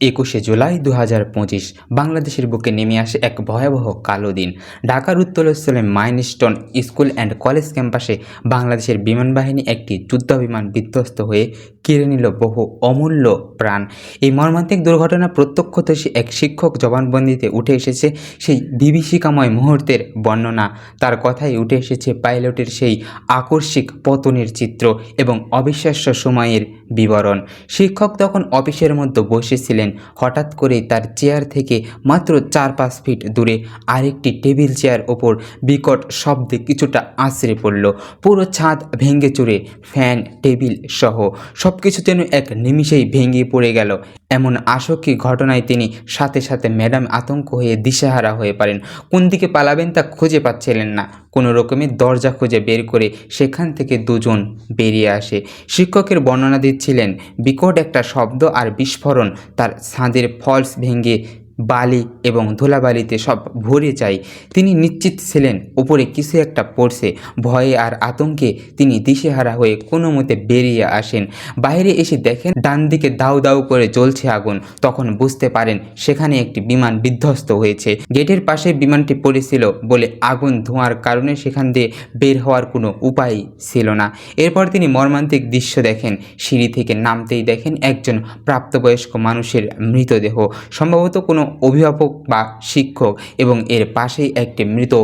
একুশে জুলাই দু হাজার পঁচিশ, বাংলাদেশের বুকে নেমে আসে এক ভয়াবহ কালো দিন। ঢাকার উত্তরস্থলে মাইনস্টোন স্কুল অ্যান্ড কলেজ ক্যাম্পাসে বাংলাদেশের বিমান বাহিনী একটি যুদ্ধ বিমান বিধ্বস্ত হয়ে কেড়ে নিল বহু অমূল্য প্রাণ। এই মর্মান্তিক দুর্ঘটনা প্রত্যক্ষদর্শী এক শিক্ষক জবানবন্দিতে উঠে এসেছে সেই বিভীষিকাময় মুহূর্তের বর্ণনা। তার কথাই উঠে এসেছে পাইলটের সেই আকস্মিক পতনের চিত্র এবং অবিশ্বাস্য সময়ের বিবরণ। শিক্ষক তখন অফিসের মধ্যে বসেছিলেন হঠাৎ করে তার চেয়ার থেকে মাত্র চার পাঁচ ফিট দূরে আরেকটি টেবিল চেয়ার ওপর বিকট শব্দে কিছুটা আছড়ে পড়ল। পুরো ছাদ ভেঙে চুরে ফ্যান, টেবিল সহ সব কিছু যেন এক নিমিষেই ভেঙে পড়ে গেল। এমন আশঙ্কি ঘটনায় তিনি সাথে সাথে ম্যাডাম আতঙ্ক হয়ে দিশেহারা হয়ে পারেন কোন দিকে পালাবেন তা খুঁজে পাচ্ছিলেন না। কোনো রকমে দরজা খুঁজে বের করে সেখান থেকে দুজন বেরিয়ে আসে। শিক্ষকের বর্ণনা দিচ্ছিলেন, বিকট একটা শব্দ আর বিস্ফোরণ তার সাঁদের ফলস ভেঙে বালি এবং ধুলাবালিতে সব ভরে যায়। তিনি নিশ্চিত ছিলেন, উপরে কিছু একটা পড়ছে। ভয়ে আর আতঙ্কে তিনি দিশেহারা হয়ে কোনো মতে বেরিয়ে আসেন। বাইরে এসে দেখেন ডান দিকে দাউ দাউ করে জ্বলছে আগুন। তখন বুঝতে পারেন, সেখানে একটি বিমান বিধ্বস্ত হয়েছে। গেটের পাশে বিমানটি পড়েছিল বলে আগুন ধোঁয়ার কারণে সেখান দিয়ে বের হওয়ার কোনো উপায় ছিল না। এরপর তিনি মর্মান্তিক দৃশ্য দেখেন। সিঁড়ি থেকে নামতেই দেখেন একজন প্রাপ্তবয়স্ক মানুষের মৃতদেহ। সম্ভবত কোনো অভিভাবক বা শিক্ষক এবং এর পাশেই একটি মৃত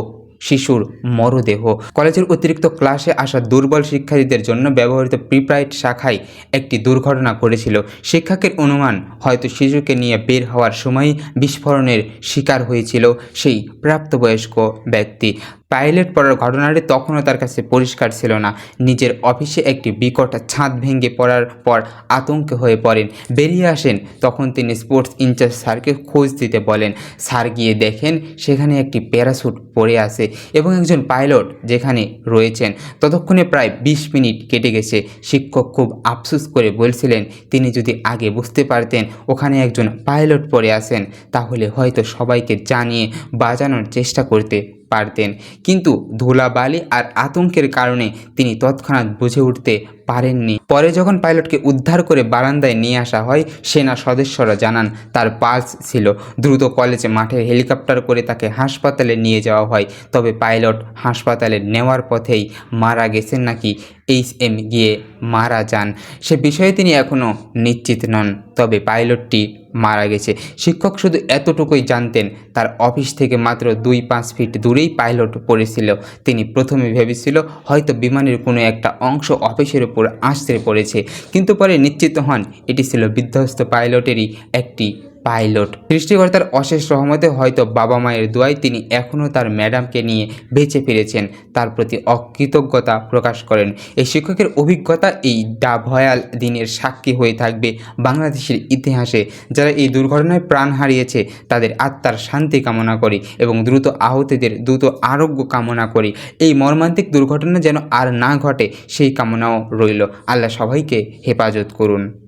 শিশুর মরদেহ। কলেজের অতিরিক্ত ক্লাসে আসা দুর্বল শিক্ষার্থীদের জন্য ব্যবহৃত প্রিপ্রাইড শাখায় একটি দুর্ঘটনা ঘটেছিল। শিক্ষকের অনুমান, হয়তো শিশুকে নিয়ে বের হওয়ার সময় বিস্ফোরণের শিকার হয়েছিল সেই প্রাপ্তবয়স্ক ব্যক্তি। পাইলট পড়ার ঘটনাটি তখনও তার কাছে পরিষ্কার ছিল না। নিজের অফিসে একটি বিকট ছাদ ভেঙে পড়ার পর আতঙ্কে হয়ে পড়েন। বেরিয়ে আসেন, তখন তিনি স্পোর্টস ইনচার্জ স্যারকে খোঁজ দিতে বলেন, স্যার গিয়ে দেখেন, সেখানে একটি প্যারাশুট পড়ে আছে এবং একজন পাইলট যেখানে রয়েছেন। ততক্ষণে প্রায় বিশ মিনিট কেটে গেছে। শিক্ষক খুব আফসোস করে বলছিলেন, তিনি যদি আগে বুঝতে পারতেন ওখানে একজন পাইলট পড়ে আছেন, তাহলে হয়তো সবাইকে জানিয়ে বাজানোর চেষ্টা করতে পারতেন। কিন্তু ধুলাবালি আর আতঙ্কের কারণে তিনি তৎক্ষণাৎ বুঝে উঠতে পারেননি। পরে যখন পাইলটকে উদ্ধার করে বারান্দায় নিয়ে আসা হয়, সেনা সদস্যরা জানান, তার পালস ছিল। দ্রুত কলেজে মাঠে হেলিকপ্টার করে তাকে হাসপাতালে নিয়ে যাওয়া হয়। তবে পাইলট হাসপাতালে নেওয়ার পথেই মারা গেছেন নাকি এইচ এম গিয়ে মারা যান। সে বিষয়ে তিনি এখনও নিশ্চিত নন। তবে পাইলটটি মারা গেছে। শিক্ষক শুধু এতটুকুই জানতেন, তার অফিস থেকে মাত্র দুই পাঁচ ফিট দূরেই পাইলট পড়েছিল। তিনি প্রথমে ভেবেছিল হয়তো বিমানের কোনো একটা অংশ অফিসের উপর আসতে পড়েছে, কিন্তু পরে নিশ্চিত হন এটি ছিল বিধ্বস্ত পাইলটেরই একটি পাইলট। সৃষ্টিকর্তার অশেষ রহমতে হয়তো বাবা মায়ের দোয়ায় তিনি এখনও তার ম্যাডামকে নিয়ে বেঁচে ফিরেছেন, তার প্রতি অকৃতজ্ঞতা প্রকাশ করেন। এই শিক্ষকের অভিজ্ঞতা এই ডা ভয়াল দিনের সাক্ষী হয়ে থাকবে বাংলাদেশের ইতিহাসে। যারা এই দুর্ঘটনায় প্রাণ হারিয়েছে, তাদের আত্মার শান্তি কামনা করি এবং দ্রুত আহতদের দ্রুত আরোগ্য কামনা করি। এই মর্মান্তিক দুর্ঘটনা যেন আর না ঘটে, সেই কামনাও রইল। আল্লাহ সবাইকে হেফাজত করুন।